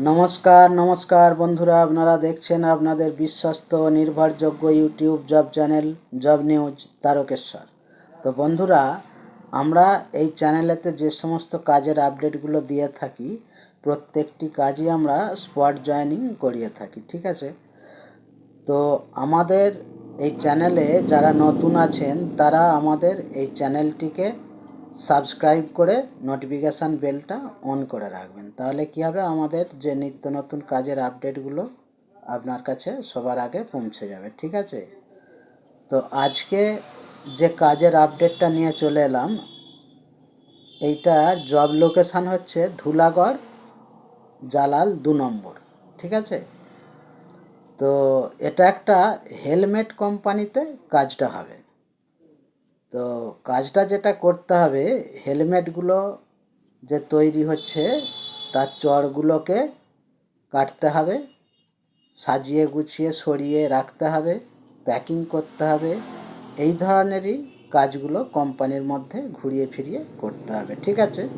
নমস্কার নমস্কার বন্ধুরা, আপনারা দেখছেন আপনাদের বিশ্বস্ত, নির্ভরযোগ্য YouTube job channel, job news, Tarakeswar. তো বন্ধুরা, আমরা এই চ্যানেলেতে যে সমস্ত কাজের আপডেটগুলো দিয়ে থাকি, প্রত্যেকটি কাজই আমরা স্পট জয়েনিং করিয়ে থাকি, ঠিক আছে? তো আমাদের এই চ্যানেলে যারা নতুন আছেন, তারা আমাদের এই চ্যানেলটিকে সাবস্ক্রাইব করে নোটিফিকেশান বেলটা অন করে রাখবেন। তাহলে কী হবে? আমাদের যে নিত্য নতুন কাজের আপডেটগুলো আপনার কাছে সবার আগে পৌঁছে যাবে। ঠিক আছে? তো আজকে যে কাজের আপডেটটা নিয়ে চলে এলাম, এইটার জব লোকেশান হচ্ছে ধুলাগড়, জালাল দু নম্বর। ঠিক আছে? তো এটা একটা হেলমেট কোম্পানিতে কাজটা হবে। তো কাজটা যেটা করতে হবে, হেলমেটগুলো যে তৈরি হচ্ছে, তার চড়গুলোকে কাটতে হবে, সাজিয়ে গুছিয়ে সরিয়ে রাখতে হবে, প্যাকিং করতে হবে, এই ধরনেরই কাজগুলো কোম্পানির মধ্যে ঘুরিয়ে ফিরিয়ে করতে হবে, ঠিক আছে?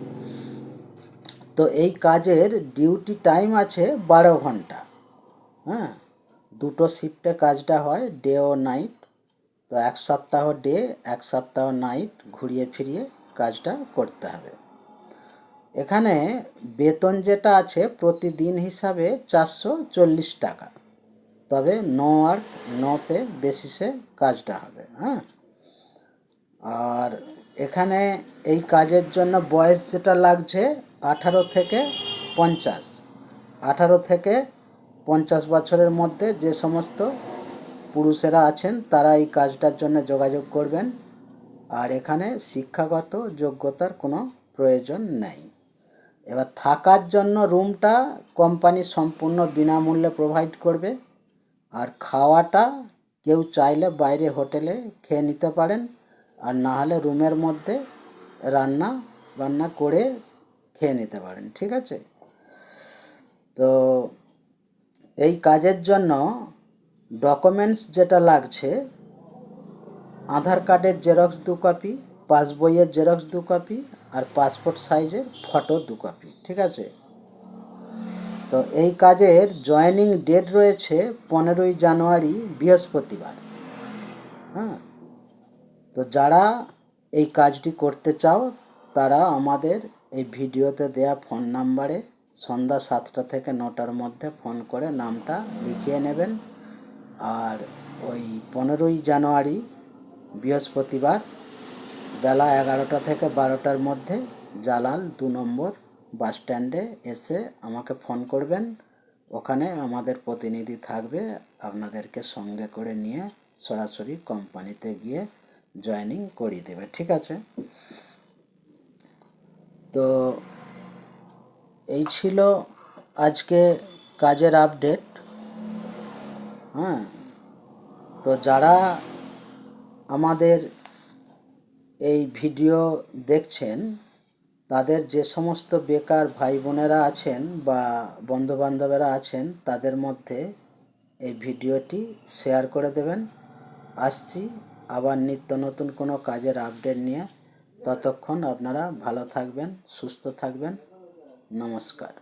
তো এই কাজের ডিউটি টাইম আছে বারো ঘণ্টা হ্যাঁ? দুটো শিফটে কাজটা হয়, ডে ও নাইট। তো এক সপ্তাহ ডে, এক সপ্তাহ নাইট ঘুরিয়ে ফিরিয়ে কাজটা করতে হবে। এখানে বেতন যেটা আছে প্রতিদিন হিসাবে চারশো চল্লিশ টাকা। তবে নো ওয়ার্ক, নো পে বেসিসে কাজটা হবে হ্যাঁ? আর এখানে এই কাজের জন্য বয়স যেটা লাগছে আঠারো থেকে পঞ্চাশ। আঠারো থেকে পঞ্চাশ বছরের মধ্যে যে সমস্ত পুরুষেরা আছেন, তারা এই কাজটার জন্য যোগাযোগ করবেন। আর এখানে শিক্ষাগত যোগ্যতার কোনো প্রয়োজন নেই। এবার থাকার জন্য রুমটা কোম্পানি সম্পূর্ণ বিনামূল্যে প্রোভাইড করবে। আর খাওয়াটা কেউ চাইলে বাইরে হোটেলে খেয়ে নিতে পারেন। আর না হলে রুমের মধ্যে রান্না বান্না করে খেয়ে নিতে পারেন, ঠিক আছে? তো এই কাজের জন্য ডকুমেন্টস যেটা লাগছে, আধার কার্ডের জেরক্স দু কপি পাসবইয়ের জেরক্স দু কপি আর পাসপোর্ট সাইজের ফটো দু কপি ঠিক আছে? তো এই কাজের জয়েনিং ডেট রয়েছে পনেরোই জানুয়ারি, বৃহস্পতিবার। হ্যাঁ? তো যারা এই কাজটি করতে চাও, তারা আমাদের এই ভিডিওতে দেয়া ফোন নাম্বারে সন্ধ্যা সাতটা থেকে নটার মধ্যে ফোন করে নামটা লিখিয়ে নেবেন। আর ওই পনেরোই জানুয়ারি বৃহস্পতিবার বেলা এগারোটা থেকে বারোটার মধ্যে জালাল দু নম্বর বাস স্ট্যান্ডে এসে আমাকে ফোন করবেন। ওখানে আমাদের প্রতিনিধি থাকবে আপনাদেরকে সঙ্গে করে নিয়ে সরাসরি কোম্পানিতে গিয়ে জয়েনিং করিয়ে দেবে, ঠিক আছে? তো এই ছিল আজকে কাজের আপডেট হ্যাঁ তো যারা আমাদের এই ভিডিও দেখছেন, তাদের যে সমস্ত বেকার ভাই বোনেরা আছেন বা বন্ধুবান্ধবেরা আছেন, তাদের মধ্যে এই ভিডিওটি শেয়ার করে দেবেন। আসছি আবার নিত্য নতুন কোনো কাজের আপডেট নিয়ে। ততক্ষণ আপনারা ভালো থাকবেন, সুস্থ থাকবেন। নমস্কার।